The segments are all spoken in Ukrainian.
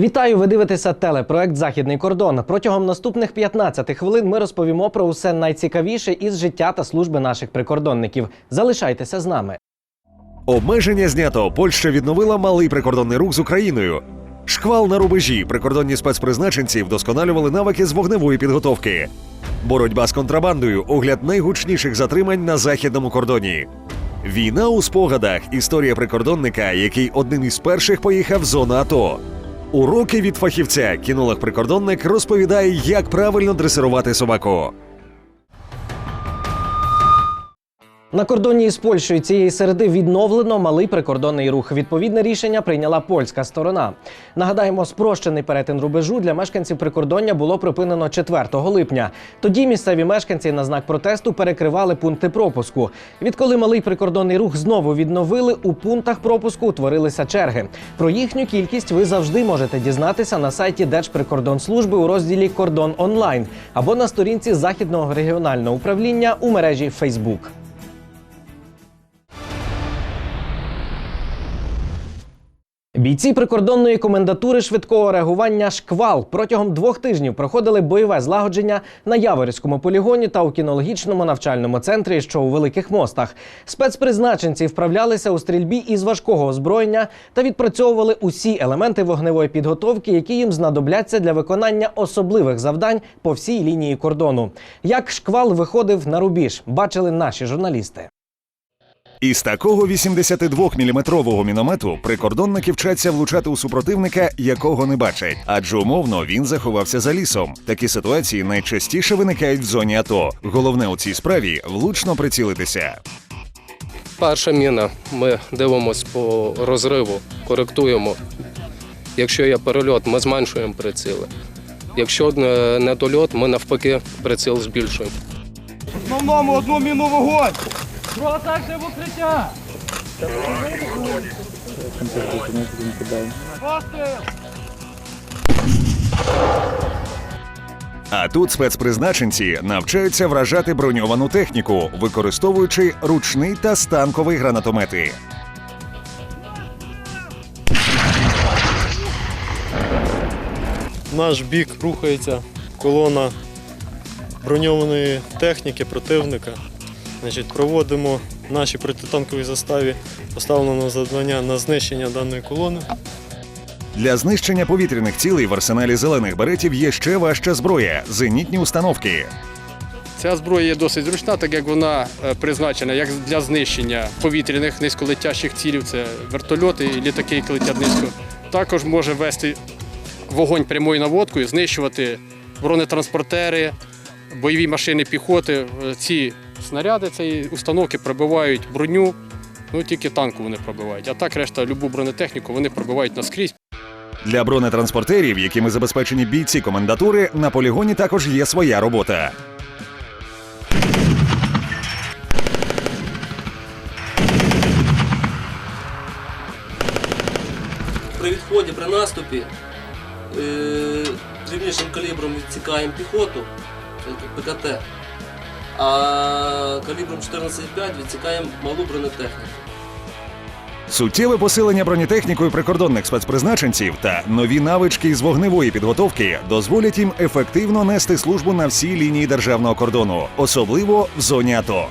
Вітаю! Ви дивитеся телепроект Західний кордон. Протягом наступних 15 хвилин ми розповімо про усе найцікавіше із життя та служби наших прикордонників. Залишайтеся з нами. Обмеження знято. Польща відновила малий прикордонний рух з Україною. Шквал на рубежі. Прикордонні спецпризначенці вдосконалювали навики з вогневої підготовки. Боротьба з контрабандою. Огляд найгучніших затримань на західному кордоні. Війна у спогадах. Історія прикордонника, який одним із перших поїхав в зону АТО. Уроки від фахівця. Кінолог-прикордонник розповідає, як правильно дресирувати собаку. На кордоні із Польщею цієї середи відновлено малий прикордонний рух. Відповідне рішення прийняла польська сторона. Нагадаємо, спрощений перетин рубежу для мешканців прикордоння було припинено 4 липня. Тоді місцеві мешканці на знак протесту перекривали пункти пропуску. Відколи малий прикордонний рух знову відновили, у пунктах пропуску утворилися черги. Про їхню кількість ви завжди можете дізнатися на сайті Держприкордонслужби у розділі Кордон онлайн або на сторінці західного регіонального управління у мережі Facebook. Бійці прикордонної комендатури швидкого реагування Шквал протягом двох тижнів проходили бойове злагодження на Яворівському полігоні та у кінологічному навчальному центрі, що у великих мостах. Спецпризначенці вправлялися у стрільбі із важкого озброєння та відпрацьовували усі елементи вогневої підготовки, які їм знадобляться для виконання особливих завдань по всій лінії кордону. Як шквал виходив на рубіж, бачили наші журналісти. Із такого 82-мм міномету прикордонники вчаться влучати у супротивника, якого не бачать, адже умовно він заховався за лісом. Такі ситуації найчастіше виникають в зоні АТО. Головне у цій справі влучно прицілитися. Перша міна. Ми дивимося по розриву, коректуємо. Якщо є перельот, ми зменшуємо приціли. Якщо не- недольот, ми навпаки приціл збільшуємо. Основному одну міну вогонь! Просадься в укриття! А тут спецпризначенці навчаються вражати броньовану техніку, використовуючи ручний та станковий гранатомети. Наш бік рухається колона броньованої техніки противника. Значить, проводимо в нашій протитанковій заставі поставлено завдання на знищення даної колони. Для знищення повітряних цілей в арсеналі зелених беретів є ще важча зброя зенітні установки. Ця зброя є досить зручна, так як вона е, призначена як для знищення повітряних низьколетящих цілів, це вертольоти і літаки, які летять низько. Також може вести вогонь прямою наводкою, знищувати бронетранспортери, бойові машини піхоти. Е, Ці снаряди, ці установки пробивають броню, ну тільки танку вони пробивають. А так решта любу бронетехніку вони пробивають наскрізь. Для бронетранспортерів, якими забезпечені бійці комендатури, на полігоні також є своя робота. при відході, при наступі е, дрібнішим калібром відсікаємо піхоту, це ПКТ, а калібром 14,5 відсікаємо малу бронетехніку. Суттєве посилення бронетехнікою прикордонних спецпризначенців та нові навички з вогневої підготовки дозволять їм ефективно нести службу на всій лінії державного кордону, особливо в зоні АТО.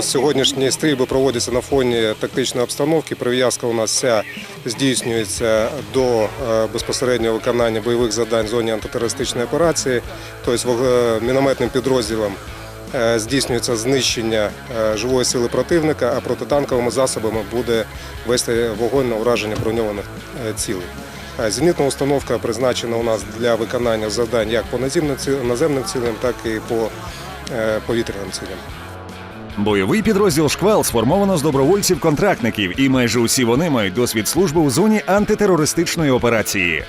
Сьогоднішні стрільби проводяться на фоні тактичної обстановки. Прив'язка у нас вся здійснюється до е, безпосереднього виконання бойових завдань в зоні антитерористичної операції, тобто вог- мінометним підрозділом е, здійснюється знищення е, живої сили противника, а протитанковими засобами буде вести вогонь на ураження броньованих е, цілей. Е, Зенітна установка призначена у нас для виконання завдань як по наземним ці- наземним цілям, так і по е, повітряним цілям. Бойовий підрозділ Шквал сформовано з добровольців-контрактників, і майже усі вони мають досвід служби у зоні антитерористичної операції.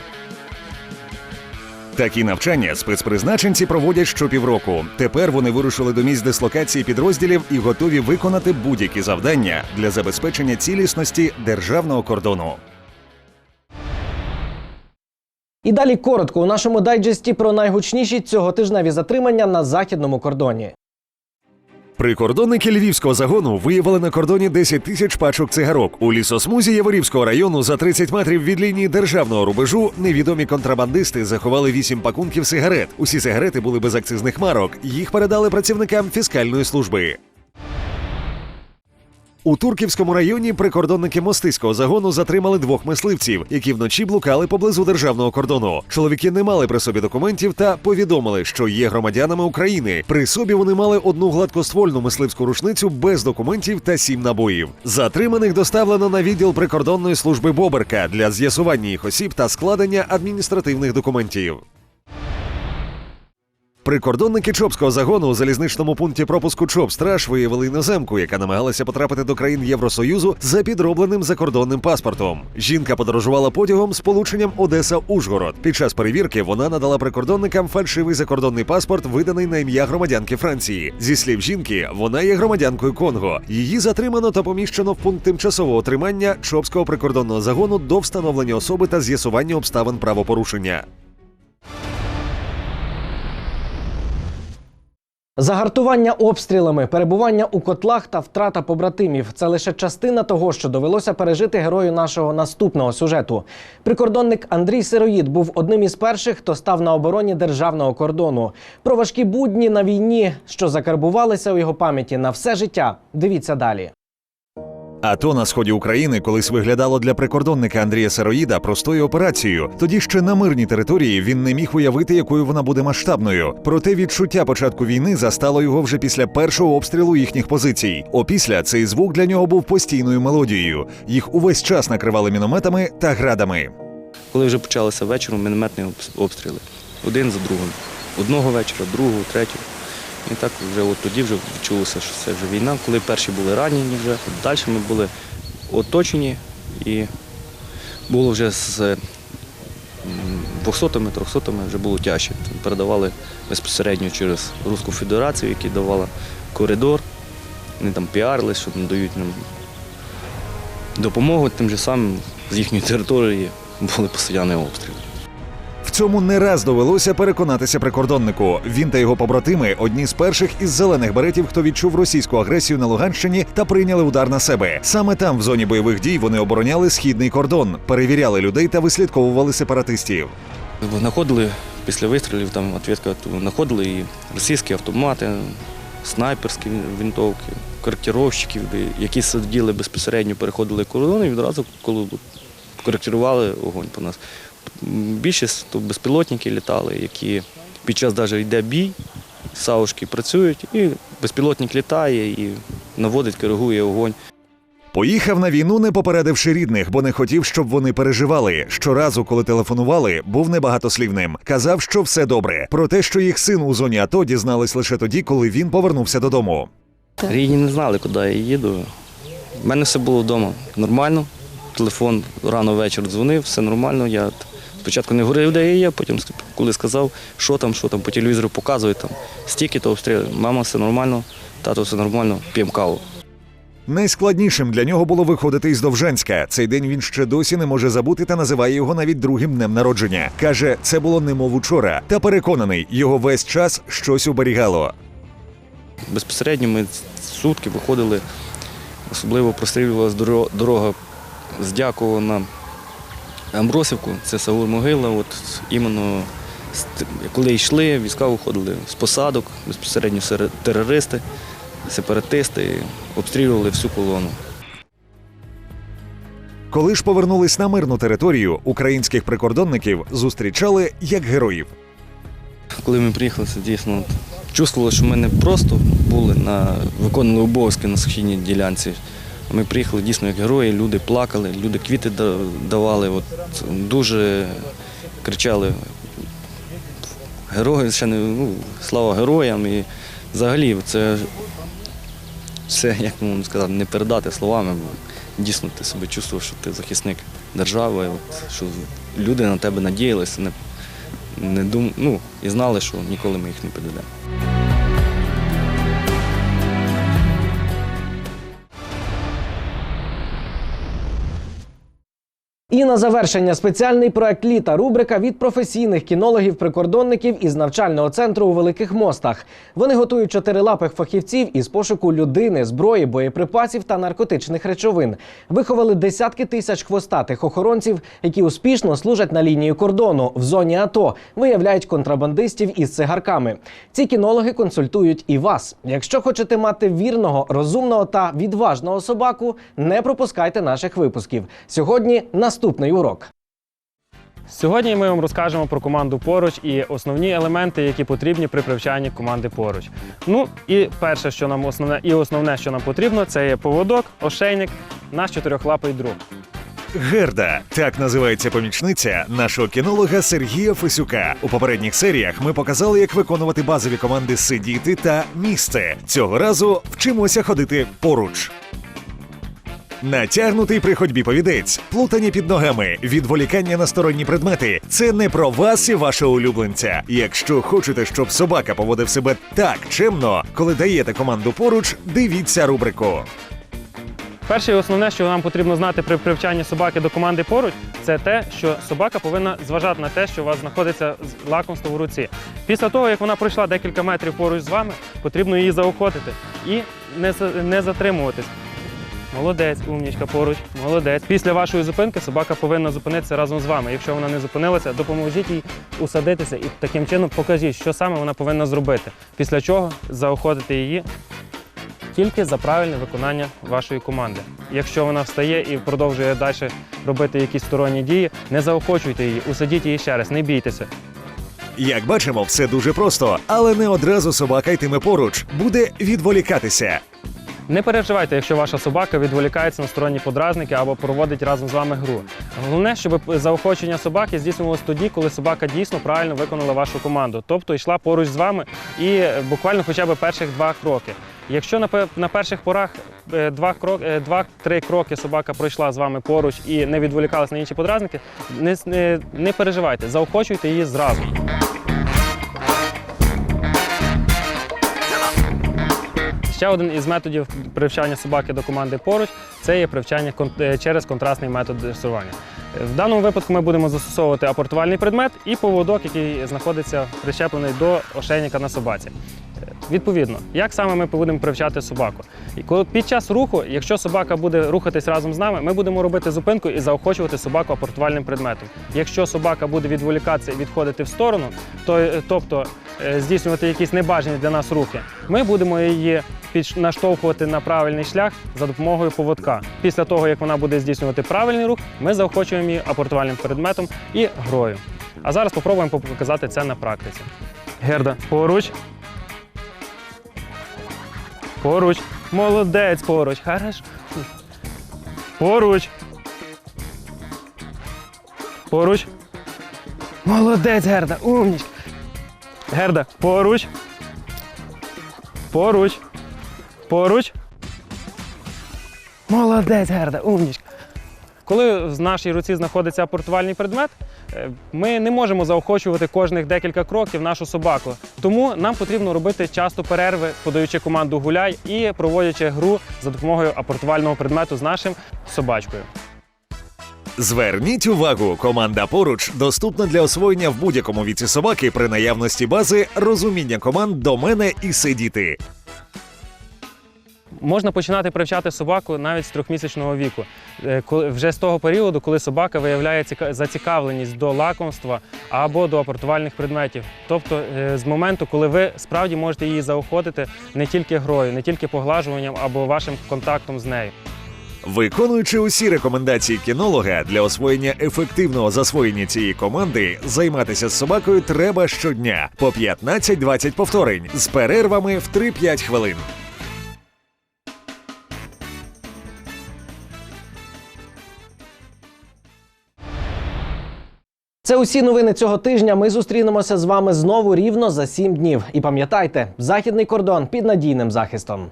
Такі навчання спецпризначенці проводять щопівроку. Тепер вони вирушили до місць дислокації підрозділів і готові виконати будь-які завдання для забезпечення цілісності державного кордону. І далі коротко у нашому дайджесті про найгучніші цьоготижневі затримання на західному кордоні. Прикордонники львівського загону виявили на кордоні 10 тисяч пачок цигарок. У лісосмузі Яворівського району за 30 метрів від лінії державного рубежу невідомі контрабандисти заховали 8 пакунків сигарет. Усі сигарети були без акцизних марок. Їх передали працівникам фіскальної служби. У Турківському районі прикордонники мостиського загону затримали двох мисливців, які вночі блукали поблизу державного кордону. Чоловіки не мали при собі документів та повідомили, що є громадянами України. При собі вони мали одну гладкоствольну мисливську рушницю без документів та сім набоїв. Затриманих доставлено на відділ прикордонної служби Боберка для з'ясування їх осіб та складення адміністративних документів. Прикордонники Чопського загону у залізничному пункті пропуску Чоп-Страж виявили іноземку, яка намагалася потрапити до країн Євросоюзу за підробленим закордонним паспортом. Жінка подорожувала потягом з полученням Одеса-Ужгород. Під час перевірки вона надала прикордонникам фальшивий закордонний паспорт, виданий на ім'я громадянки Франції. Зі слів жінки, вона є громадянкою Конго. Її затримано та поміщено в пункт тимчасового тримання Чопського прикордонного загону до встановлення особи та з'ясування обставин правопорушення. Загартування обстрілами, перебування у котлах та втрата побратимів це лише частина того, що довелося пережити герою нашого наступного сюжету. Прикордонник Андрій Сироїд був одним із перших, хто став на обороні державного кордону. Про важкі будні на війні, що закарбувалися у його пам'яті на все життя. Дивіться далі. АТО на сході України колись виглядало для прикордонника Андрія Сароїда простою операцією. Тоді ще на мирній території він не міг уявити, якою вона буде масштабною. Проте відчуття початку війни застало його вже після першого обстрілу їхніх позицій. Опісля цей звук для нього був постійною мелодією. Їх увесь час накривали мінометами та градами. Коли вже почалися вечором мінометні обстріли. Один за другим. Одного вечора, другого, третього. І так вже от тоді вже відчулося, що це вже війна. Коли перші були ранені вже, далі ми були оточені і було вже з 200-ми, 300-ми вже було тяжче. Передавали безпосередньо через Руську Федерацію, яка давала коридор. Вони там піарились, що надають нам допомогу тим же самим з їхньої території були постійні обстріли. Цьому не раз довелося переконатися прикордоннику. Він та його побратими одні з перших із зелених беретів, хто відчув російську агресію на Луганщині та прийняли удар на себе. Саме там, в зоні бойових дій, вони обороняли східний кордон, перевіряли людей та вислідковували сепаратистів. Знаходили після вистрілів, там відповідка, то знаходили і російські автомати, снайперські винтовки, коректировщиків, які сиділи безпосередньо, переходили кордон і відразу коли коректували огонь по нас. Більшість то безпілотники літали, які під час навіть йде бій, саушки працюють, і безпілотник літає і наводить, коригує огонь. Поїхав на війну, не попередивши рідних, бо не хотів, щоб вони переживали. Щоразу, коли телефонували, був небагатослівним. Казав, що все добре. Про те, що їх син у зоні АТО дізнались лише тоді, коли він повернувся додому. Рідні не знали, куди я їду. У мене все було вдома нормально. Телефон рано ввечері дзвонив, все нормально. Я спочатку не говорив, де я є, потім, коли сказав, що там, що там, по телевізору показують, там стільки то обстріли. Мама, все нормально, тато, все нормально, п'ємо каву. Найскладнішим для нього було виходити із Довжанська. Цей день він ще досі не може забути та називає його навіть другим днем народження. Каже, це було немов учора, та переконаний, його весь час щось оберігало. Безпосередньо ми сутки виходили, особливо прострілювалася дорога з Дякова Амбросівку, це Саур Могила. От іменно коли йшли, війська виходили з посадок, безпосередньо терористи, сепаратисти, обстрілювали всю колону. Коли ж повернулись на мирну територію, українських прикордонників зустрічали як героїв. Коли ми приїхали, це дійсно чувствували, що ми не просто були на виконували обов'язки на східній ділянці. Ми приїхали дійсно як герої, люди плакали, люди квіти давали, от, дуже кричали герої, ще не, ну, слава героям. І взагалі це все, як можна сказати, не передати словами. бо Дійсно, ти себе чувствуєш, що ти захисник держави, от, що люди на тебе надіялися, не не дум... ну, і знали, що ніколи ми їх не підведемо. І на завершення спеціальний проект літа рубрика від професійних кінологів-прикордонників із навчального центру у Великих Мостах. Вони готують чотирилапих фахівців із пошуку людини, зброї, боєприпасів та наркотичних речовин. Виховали десятки тисяч хвостатих охоронців, які успішно служать на лінії кордону в зоні АТО, виявляють контрабандистів із цигарками. Ці кінологи консультують і вас. Якщо хочете мати вірного, розумного та відважного собаку, не пропускайте наших випусків. Сьогодні наступний урок. Сьогодні ми вам розкажемо про команду поруч і основні елементи, які потрібні при привчанні команди поруч. Ну і перше, що нам основне, і основне, що нам потрібно, це є поводок, ошейник, наш чотирьохлапий друг. Герда так називається помічниця нашого кінолога Сергія Фесюка. У попередніх серіях ми показали, як виконувати базові команди сидіти та місце. Цього разу вчимося ходити поруч. Натягнутий при ходьбі повідець, плутання під ногами, відволікання на сторонні предмети це не про вас і вашого улюбленця. Якщо хочете, щоб собака поводив себе так чемно, коли даєте команду поруч, дивіться рубрику. Перше і основне, що нам потрібно знати при привчанні собаки до команди поруч, це те, що собака повинна зважати на те, що у вас знаходиться лакомство в руці. Після того, як вона пройшла декілька метрів поруч з вами, потрібно її заохотити і не затримуватись. Молодець, умнічка поруч, молодець. Після вашої зупинки собака повинна зупинитися разом з вами. Якщо вона не зупинилася, допоможіть їй усадитися і таким чином покажіть, що саме вона повинна зробити. Після чого заохотити її тільки за правильне виконання вашої команди. Якщо вона встає і продовжує далі робити якісь сторонні дії, не заохочуйте її, усадіть її ще раз, не бійтеся. Як бачимо, все дуже просто, але не одразу собака йтиме поруч, буде відволікатися. Не переживайте, якщо ваша собака відволікається на сторонні подразники або проводить разом з вами гру. Головне, щоб заохочення собаки здійснювалося тоді, коли собака дійсно правильно виконала вашу команду, тобто йшла поруч з вами і буквально хоча б перших два кроки. Якщо на, перших порах е, два крок, е, два-три кроки собака пройшла з вами поруч і не відволікалася на інші подразники, не, не переживайте, заохочуйте її зразу. Ще один із методів привчання собаки до команди поруч це є привчання е, через контрастний метод дресування. В даному випадку ми будемо застосовувати апортувальний предмет і поводок, який знаходиться прищеплений до ошейника на собаці. Відповідно, як саме ми будемо привчати собаку? І коли під час руху, якщо собака буде рухатись разом з нами, ми будемо робити зупинку і заохочувати собаку апортувальним предметом. Якщо собака буде відволікатися і відходити в сторону, то, е, тобто е, здійснювати якісь небажані для нас рухи, ми будемо її наштовхувати на правильний шлях за допомогою поводка. Після того, як вона буде здійснювати правильний рух, ми заохочуємо її апортувальним предметом і грою. А зараз спробуємо показати це на практиці. Герда, поруч. Поруч. Молодець, поруч. Хорошо. Поруч. Поруч. Молодець, Герда, умнічка. Герда, поруч. Поруч. Поруч. Молодець, Герда, умнічка. Коли в нашій руці знаходиться апортувальний предмет, ми не можемо заохочувати кожних декілька кроків нашу собаку. Тому нам потрібно робити часто перерви, подаючи команду гуляй і проводячи гру за допомогою апортувального предмету з нашим собачкою. Зверніть увагу, команда поруч доступна для освоєння в будь-якому віці собаки при наявності бази розуміння команд до мене і сидіти. Можна починати привчати собаку навіть з трьохмісячного віку, Е, вже з того періоду, коли собака виявляє зацікавленість до лакомства або до апортувальних предметів. Тобто е, з моменту, коли ви справді можете її заохотити не тільки грою, не тільки поглажуванням або вашим контактом з нею. Виконуючи усі рекомендації кінолога для освоєння ефективного засвоєння цієї команди, займатися з собакою треба щодня по 15-20 повторень з перервами в 3-5 хвилин. Це усі новини цього тижня. Ми зустрінемося з вами знову рівно за сім днів. І пам'ятайте, західний кордон під надійним захистом.